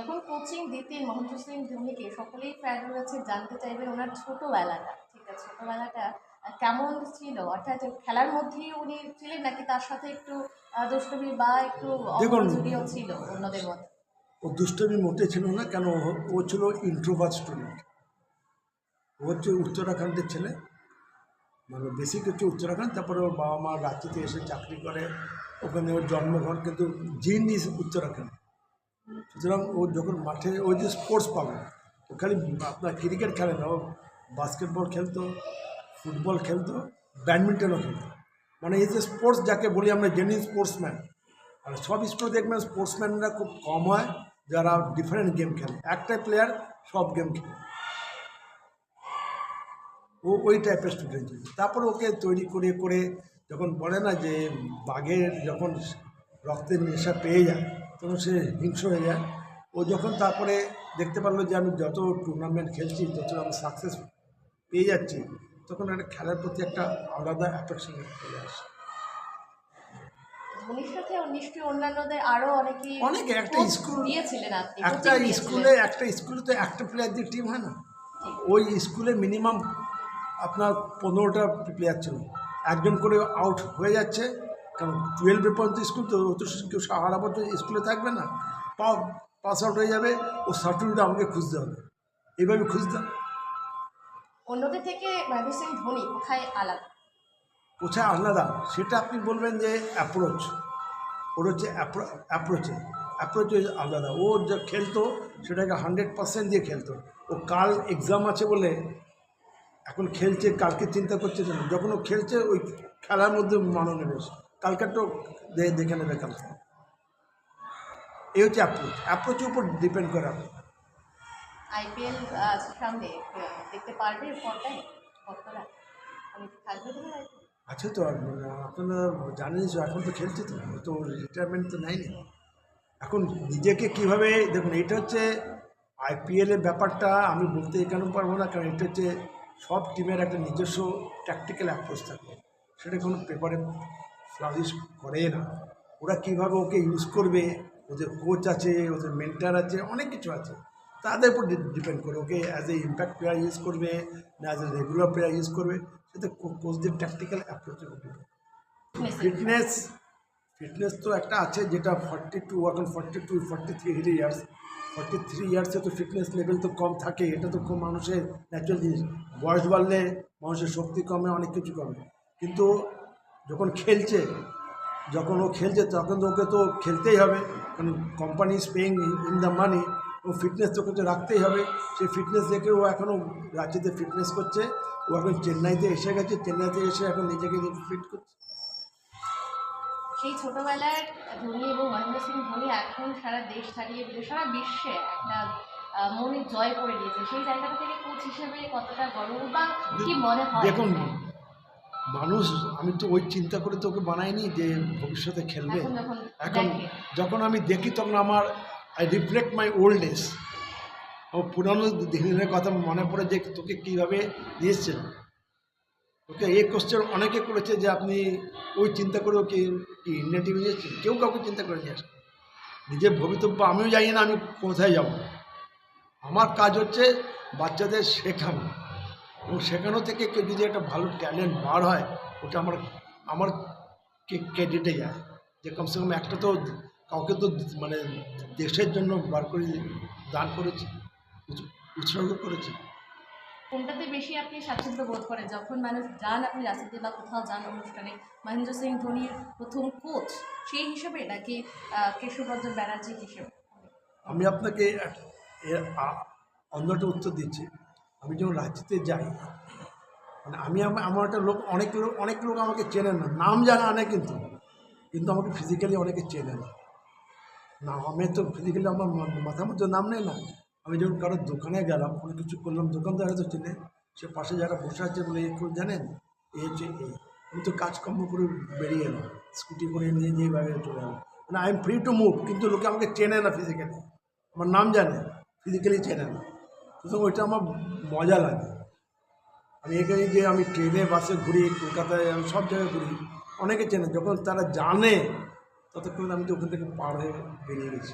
যখন কোচিং দিতেন মহেন্দ্র সিং ধোনিকে সকলেই ফ্যানরা কাছে জানতে চাইবেন ওনার ছোটোবেলাটা ঠিক আছে? ছোটোবেলাটা কেমন ছিল? অর্থাৎ খেলার মধ্যেই উনি ছিলেন নাকি তার সাথে একটু দুষ্টমি বা একটু দেখুন, ছিল অন্যদের মধ্যে? ও দুষ্টমি মোটে ছিল না কেন ও- ছিল ইন্ট্রোভার্ট স্টুডেন্ট ও হচ্ছে উত্তরাখণ্ডের ছেলে। মানে বেসিক হচ্ছে উত্তরাখণ্ড তারপরে ওর বাবা মা রাঁচিতে এসে চাকরি করে। ওখানে ওর জন্মঘর কিন্তু জিন ইজ উত্তরাখণ্ড সুতরাং ও যখন মাঠে ও যে স্পোর্টস পাবে, ও খালি আপনার ক্রিকেট খেলে না, ও বাস্কেটবল খেলতো ফুটবল খেলতো ব্যাডমিন্টনও খেলতো। মানে এই যে স্পোর্টস যাকে বলি আমরা জেনুইন স্পোর্টসম্যান আর সব স্কুলে দেখবেন স্পোর্টসম্যানরা খুব কম হয় যারা ডিফারেন্ট গেম খেলে। একটা প্লেয়ার সব গেম খেলে। ও ওই টাইপের স্টুডেন্ট ছিল তারপর ওকে তৈরি করে করে যখন বলে না যে বাঘের যখন রক্তের নেশা পেয়ে যায় তখন সে হিংস্র হয়ে যায়। ও যখন তারপরে দেখতে পারল যে আমি যত টুর্নামেন্ট খেলছি তত আমি সাকসেস পেয়ে যাচ্ছি তখন একটা খেলার প্রতি একটা আলাদা অ্যাট্রাকশন চলে আসে। অনেকে একটা স্কুল- দিয়েছিলেন একটা স্কুলে একটা স্কুলে তো একটা প্লেয়ার দিয়ে টিম হয় না। ওই স্কুলে মিনিমাম আপনার পনেরোটা প্লেয়ার ছিল। একজন করে আউট হয়ে যাচ্ছে কারণ টুয়েলভে পর্যন্ত স্কুল তো ও তো কেউ সারা বছর স্কুলে থাকবে না। পাস আউট হয়ে যাবে ও সার্টিফিকেট আমাকে খুঁজতে হবে। এইভাবে খুঁজতাম অন্যদের থেকে মহেন্দ্র সিং ধোনি কোথায় আলাদা? কোথায় আলাদা? সেটা আপনি বলবেন যে অ্যাপ্রোচ ওর হচ্ছে অ্যাপ্রোচে অ্যাপ্রোচে আলাদা। ও যা খেলতো সেটাকে হান্ড্রেড পার্সেন্ট দিয়ে খেলতো। ও কাল এক্সাম আছে বলে এখন খেলছে কালকে চিন্তা করছে যখন ও খেলছে ওই খেলার মধ্যে মনোনিবেশ কালকেরটাও দে- দেখে নেবে কালকে। এই হচ্ছে অ্যাপ্রোচ অ্যাপ্রোচের উপর ডিপেন্ড করে আপনি। আইপিএল সামনে দেখতে পারবে ভক্তরা থাকবে? আছে তো মানে আপনারা জানেন তো এখন তো খেলছে তো তো রিটায়ারমেন্ট তো নেয়নি। এখন নিজেকে কীভাবে দেখুন এটা হচ্ছে আইপিএলের ব্যাপারটা আমি বলতে কেন পারব না কারণ এটা হচ্ছে সব টিমের একটা নিজস্ব ট্যাকটিক্যাল অ্যাপ্রোচ থাকে সেটা কোনো পেপারে ফ্লাউজিস করে না। ওরা কীভাবে ওকে ইউজ করবে? ওদের কোচ আছে ওদের মেন্টার আছে অনেক কিছু আছে। তাদের উপর ডিপেন্ড করে okay as a impact player use করবে না as a regular player use করবে। সেটা কোচদের ট্যাকটিক্যাল অ্যাপ্রোচের উপর। ফিটনেস ফিটনেস তো একটা আছে যেটা ফর্টি টু এখন forty two forty three years forty three ইয়ার্সে তো ফিটনেস লেভেল তো কম থাকে এটা তো খুব মানুষের ন্যাচারাল জিনিস। বয়স বাড়লে মানুষের শক্তি কমে অনেক কিছু কমে। কিন্তু যখন খেলছে যখন ও খেলছে তখন তো ওকে তো খেলতেই হবে। কারণ company is paying in the money O fitness তোকে তো রাখতেই হবে। সেই ফিটনেস দেখে ও এখনও রাঁচিতে ফিটনেস করছে। ও এখন চেন্নাইতে এসে গেছে চেন্নাইতে এসে এখন নিজেকে ফিট করছে। সেই ছোটবেলার ধোনি এবং মহেন্দ্র সিং ধোনি এখন সারা দেশ ছাড়িয়ে সারা বিশ্বে একটা মনে জয় করে নিয়েছে সেই জায়গাটা থেকে কোচ হিসেবে কতটা গর্ব বা কি মনে হয়? দেখুন মানুষ আমি তো ওই চিন্তা করে তো ওকে বানাইনি যে ভবিষ্যতে খেলবে। এখন যখন আমি দেখি তখন আমার I reflect my old age আমার পুরানো দিনের কথা মনে পড়ে যে তোকে কীভাবে দিয়েছেন ওকে এই কোশ্চেন অনেকে করেছে যে আপনি ওই চিন্তা করে ওকে কি ইন্ডিয়া টিমে দিয়েছেন কেউ কাউকে চিন্তা করে নিয়ে আসে। নিজের ভবিতব্য আমিও জানি না আমি কোথায় যাব। আমার কাজ হচ্ছে বাচ্চাদের শেখানো। এবং শেখানো থেকে কেউ যদি একটা ভালো ট্যালেন্ট বার হয় ওটা আমার আমার ক্রেডিটে যায়। যে কমসে কম একটা তো কাউকে তো মানে দেশের জন্য বার করে দান করেছি উৎস- উৎসর্গ করেছি। কোনটাতে বেশি আপনি স্বাচ্ছন্দ্য বোধ করেন? যখন মানুষ যান আপনি রাস্তাতে বা কোথাও যান অনুষ্ঠানে মহেন্দ্র সিং ধোনির প্রথম কোচ সেই হিসেবে নাকি কেশবরঞ্জন ব্যানার্জি হিসেবে? আমি আপনাকে অন্যটা উত্তর দিচ্ছি। আমি যখন রাজ্যতে যাই মানে আমি আম- আমার একটা লোক, অনেক লোক অনেক লোক আমাকে চেনে না। নাম জানা আনে কিন্তু। কিন্তু আমাকে ফিজিক্যালি অনেকে চেনে না। না আমি তো ফিজিক্যালি আমার মাথার মধ্যে নাম নেই না। আমি যখন কারোর দোকানে গেলাম, কোনো কিছু করলাম, দোকানদার হয়তো চেনে। সে পাশে যারা বসে আছে বলে এই করে জানেন এই হচ্ছে এই আমি তো কাজকর্ম করে বেরিয়ে এলাম, স্কুটি করে নিয়ে নিয়ে বাইরে চলে এলাম। মানে I am free to move কিন্তু লোকে আমাকে চেনে না ফিজিক্যালি আমার নাম জানে ফিজিক্যালি চেনে না। সুতরাং ওইটা আমার মজা লাগে। আমি এখানে যে আমি ট্রেনে, বাসে ঘুরি, কলকাতায় আমি সব জায়গায় ঘুরি। অনেকে চেনে, যখন তারা জানে, ততক্ষণ আমি তো ওখান থেকে পার হয়ে বেরিয়ে গেছি।